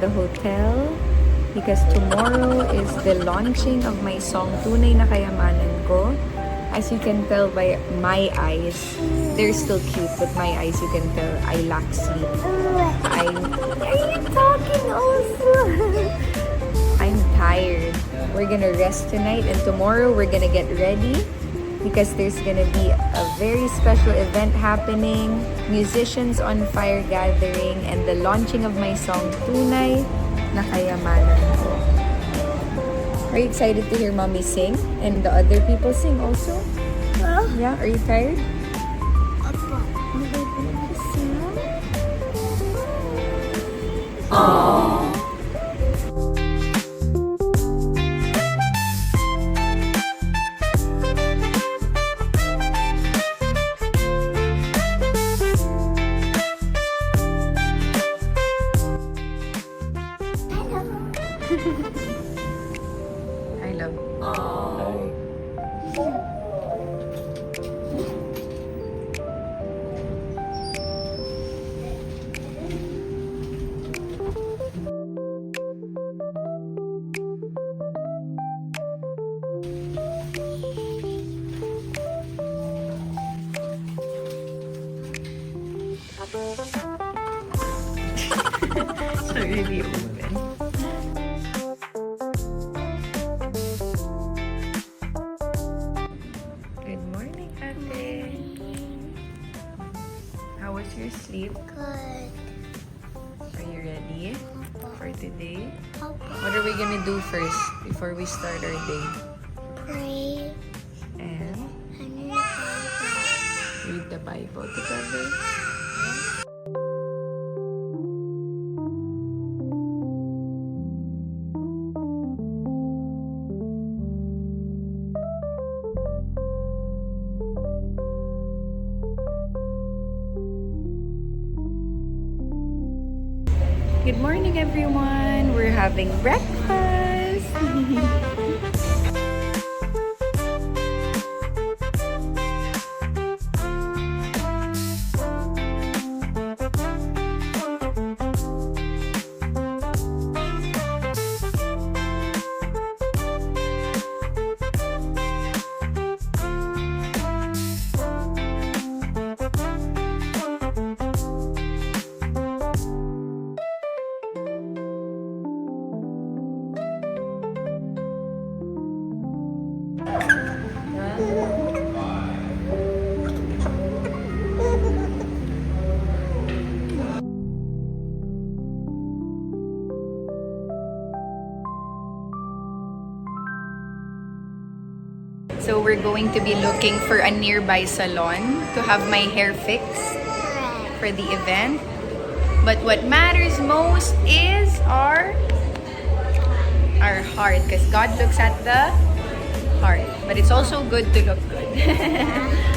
the hotel because tomorrow is the launching of my song Tunay na Kayamanan Ko. As you can tell by my eyes, they're still cute, but my eyes, you can tell, I lack sleep. I'm, are you talking also? I'm tired. We're gonna rest tonight and tomorrow we're gonna get ready because there's gonna be a very special event happening, musicians on fire gathering, and the launching of my song Tunay na Kayamanan Ko. Are you excited to hear mommy sing and the other people sing also? Huh? Yeah, are you tired? I today? Papa, What are we gonna do first before we start our day? pray And and read read the Bible together. Going to be looking for a nearby salon to have my hair fixed for the event. But what matters most is our our heart because God looks at the heart. But it's also good to look good.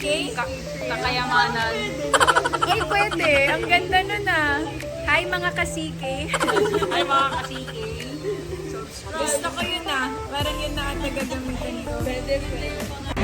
Kasige? Kakayamanan. Eh, pwede. Ang ganda nun ah. Hi mga kasike. Ay, mga kasiki. Gusto ko yun ah. Parang yun na ata gagamitin ko. Pwede, Hi!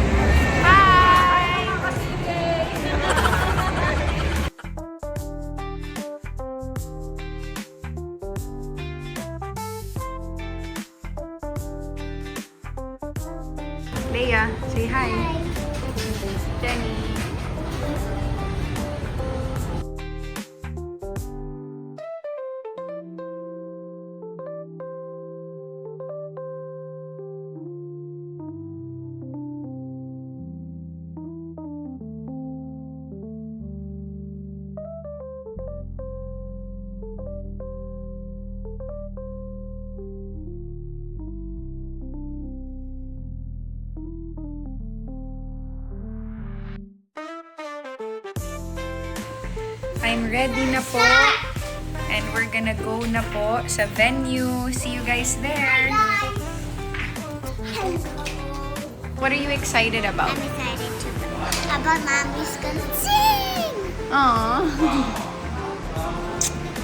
I'm ready na po. And we're gonna go na po sa venue. See you guys there. What are you excited about? I'm excited to about mommy's gonna sing. Aww.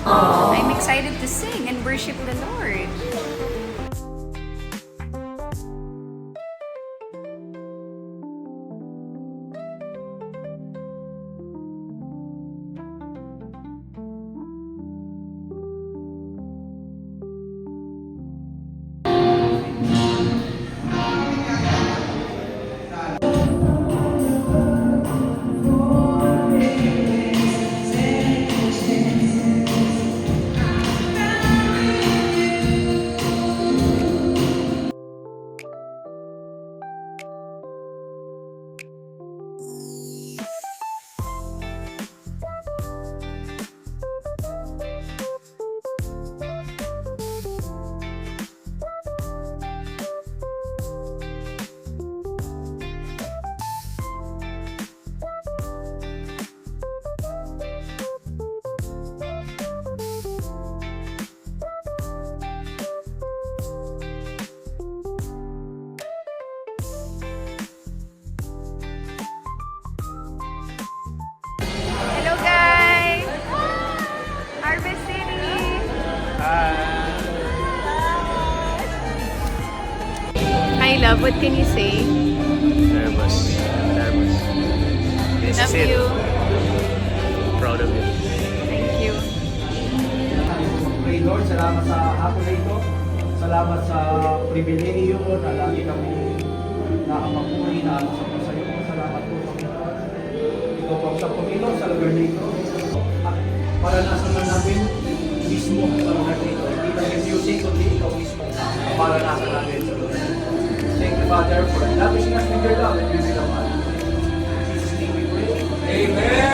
I'm excited to sing and worship the Lord. What can you say? Nervous. Nervous. This Love is it. you. Proud of you. Thank you. Pray Lord, salamat sa hapon na ito. Salamat sa pribilehiyo na lagi kami nakapagpuri na sa po sa iyo. Salamat po Panginoon. Ikaw po sa Panginoon sa lugar na ito. At para nasa man namin mismo sa lugar na ito. Hindi lang yung music, kundi ikaw mismo. Para nasa namin Father, for establishing us with your love and your. Amen.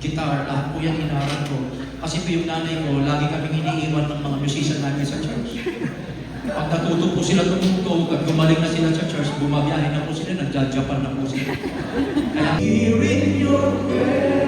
Guitar, lahat po yan hinaharap ko. Kasi po yung nanay ko, lagi kaming iniiwan ng mga musician namin sa church. Pag natuto po sila tumugtog at gumaling na sila sa church, bumabiyahe na po sila, nagja-Japan na po sila. Kaya, Here your presence,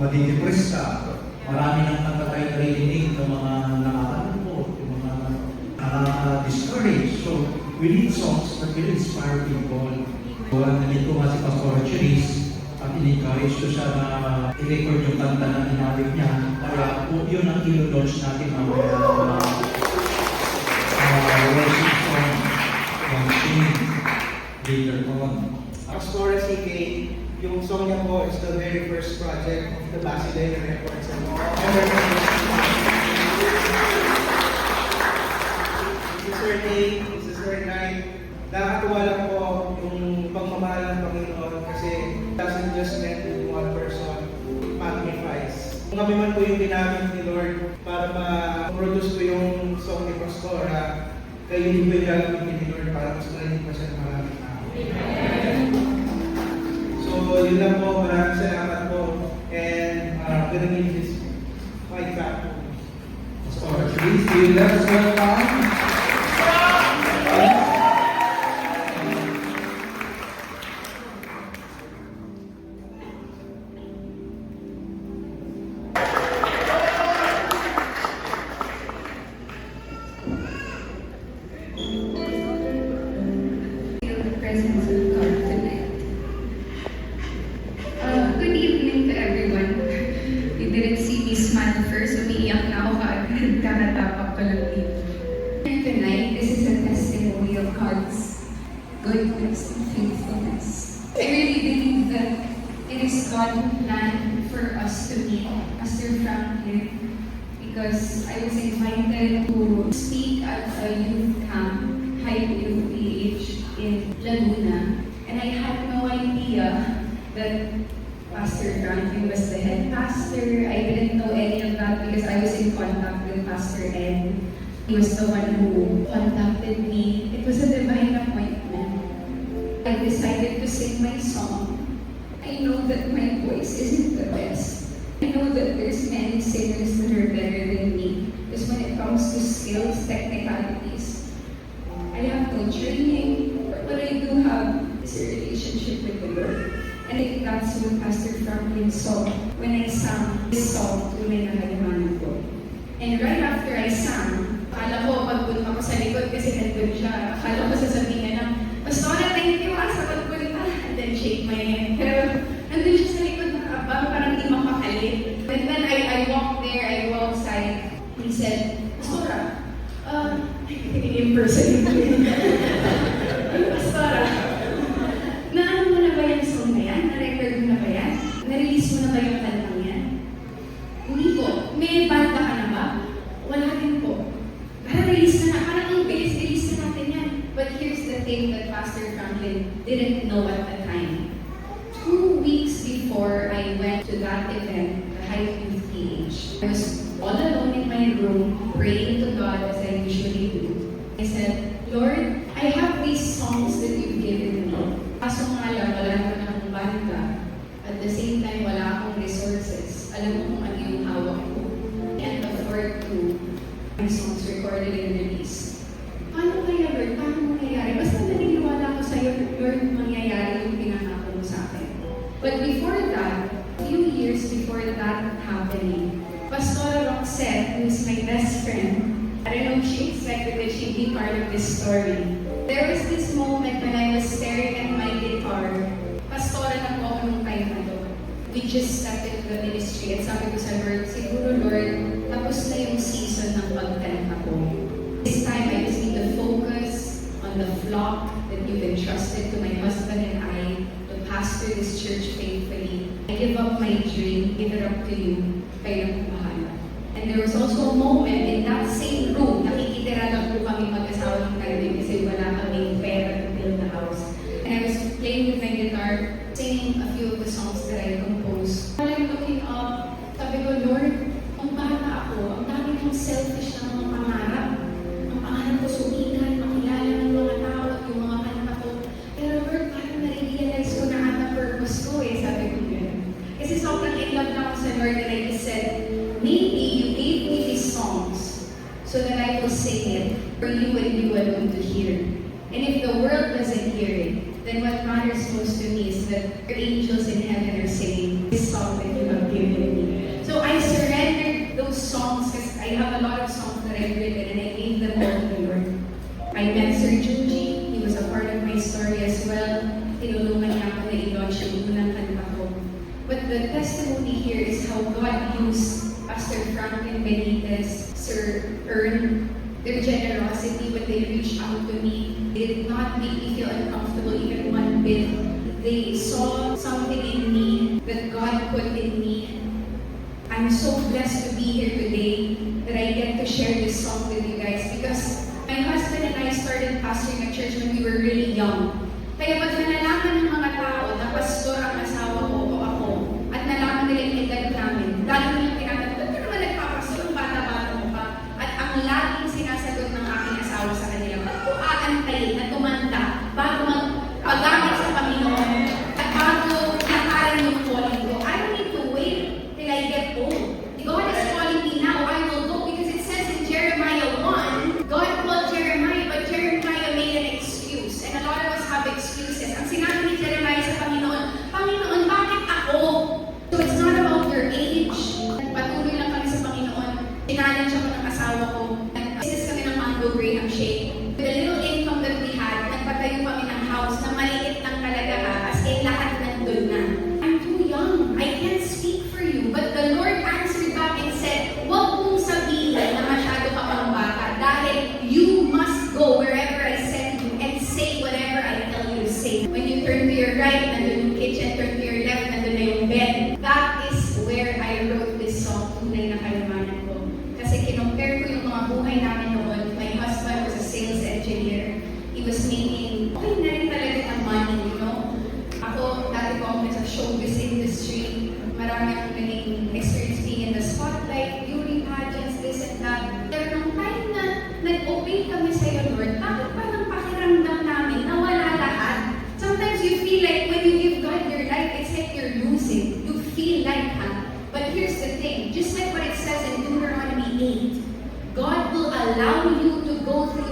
madidepress ka. Marami ng kanta tayo narinig ng mga nakakalungkot, yung mga nakaka-discourage. So, we need songs that will inspire people. So, nandito nga si Pastor Cherise at in-encourage ko siya na i-record yung kanta na inabig niya. Kaya po, yun ang ilo-launch natin mamaya na uh, worship song from Sing later on. Pastora CK, song niya po is the very first project of the Basileia Records. And This is her day, this is her night. Nakakatuwa lang po yung pagmamahal ng Panginoon kasi it doesn't just meant with one person, it magnifies Kung kami man po yung ginamit ni Lord para ma-produce ko yung song ni Pastora, kayo din po yun lang po. Maraming salamat po. And uh, gonna give this mic back to Pastora. Please, do you let us welcome? I decided to sing my song. I know that my voice isn't the best. I know that there's many singers that are better than me. Because when it comes to skills, technicalities, I have no training. But what I do have is a relationship with the Lord. And I think that's what Pastor Franklin saw when I sang this song, Tunay na Halimanan ko. And right after I sang, akala ko pagpunta ko sa likod kasi nandun siya. Akala ko sasabihin niya na, Pastora, thank you ah sa pagpunta. And then shake my hand. Pero nandun siya sa likod nakabang, parang di makakali. And then I, I walked there, I walked side. He said, Pastora, uh, impersonate Pastora, naano mo na ba yung song na yan? Na-record mo na ba yan? Na-release mo na ba yung kantang yan? Hindi po. May banda ka na ba? Wala din po. Para release na na. Parang ang bilis, release na natin yan. But here's the thing that Pastor Franklin didn't know at the time. Two weeks before I went to that event, the High Youth PH, I was all alone in my room, praying to God as I usually do. I said, Lord, I have these songs that you've given me. Kaso nga lang, wala naman akong banda. At the same time, wala akong resources. Alam mo kung ano yung hawak ko. And afford to my songs recorded and released. Expected that she'd be part of this story. There was this moment when I was staring at my guitar. Pastora na po ako nung time na. We just stepped into the ministry at sabi ko sa Lord, siguro Lord, tapos na yung season ng pagkanta ko. This time, I just need to focus on the flock that you've entrusted to my husband and I to pastor this church faithfully. I give up my dream, give it up to you. Kayo bahala. And there was also a moment in that same room, nakikitira lang po kami mag-asawa ng time kasi wala kaming to me is that your angels in heaven are singing this song that you have given me. So I surrendered those songs because I have a lot of songs that I've written and I gave them all to the Lord. I met Sir Junji, he was a part of my story as well. Unang kanta ko. But the testimony here is how God used Pastor Franklin Benitez, Sir Ern, their generosity when they reached out to me. They did not make me feel uncomfortable even one bit. They saw something in me that God put in me. I'm so blessed to be here today that I get to share this song with you guys because my husband and I started pastoring a church when we were really young. din na.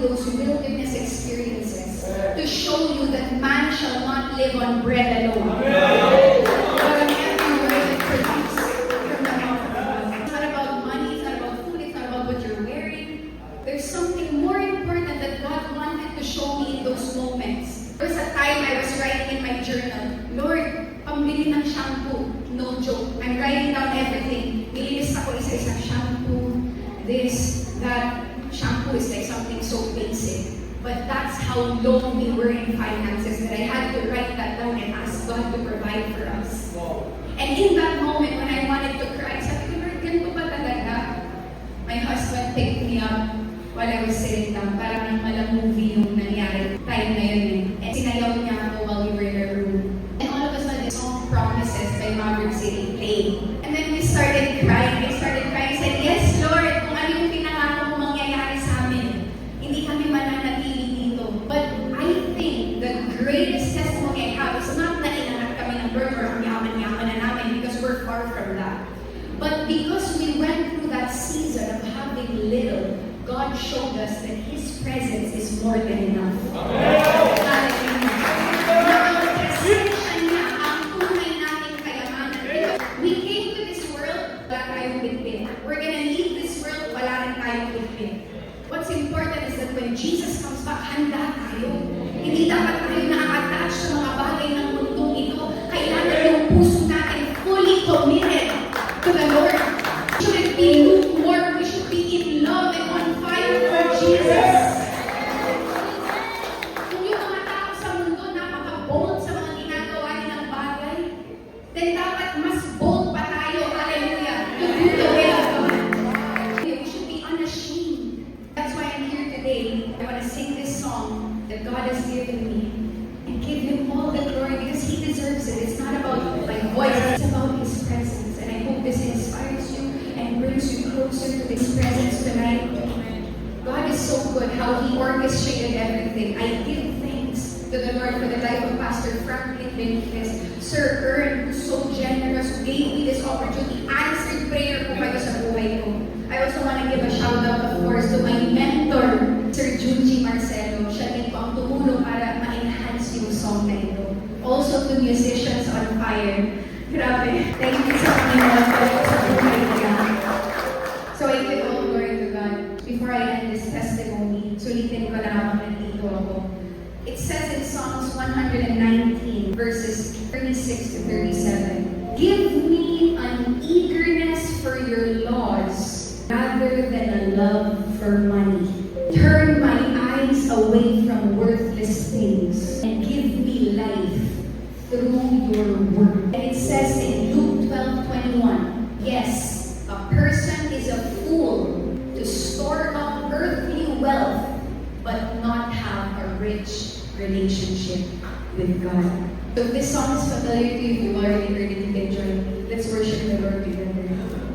Those wilderness experiences to show you that man shall not live on bread alone. But on every word that proceeds from the mouth of God. It's not about money, it's not about food, it's not about what you're wearing. There's something more important that God wanted to show me in those moments. There was a time I was writing in my journal, Lord, pambili ng shampoo. No joke. I'm writing down everything. Nililis ako isa-isa shampoo, this, that. Shampoo is like something so basic. But that's how low we were in finances that I had to write that down and ask God to provide for us. And in that moment when I wanted to cry, sabi ko, Lord, ganito talaga? My husband picked me up while I was sitting down. Parang nang malang movie yung nangyari. Time na yun eh. And sinayaw niya ako while we were in our room. And all of a sudden, the song Promises by Maverick City played. And then we started crying. I started crying. I said, Yes, Lord, kung ano yung pinangako mo mangyayari sa amin. Hindi kami mananatili dito. But I think the greatest testimony I have is not na inangat kami ng burger, ang yaman-yaman na namin because we're far from that. But because we went through that season of having little, God showed us that His presence is more closer to His presence tonight. God is so good how He orchestrated everything. I give thanks to the Lord for the life of Pastor Franklin Benitez, Sir Ern, who's so generous, who gave me this opportunity, answered prayer ko kayo sa buhay ko. I also want to give a shout out, of course, to my mentor, Sir Junji Marcelo. Siya din po ang tumulong para ma-enhance yung song na ito. Also to musicians on fire. Grabe, thank you sa Panginoon 180 with God. So this song is familiar to you, you've already heard it, you can join. Let's worship the Lord together.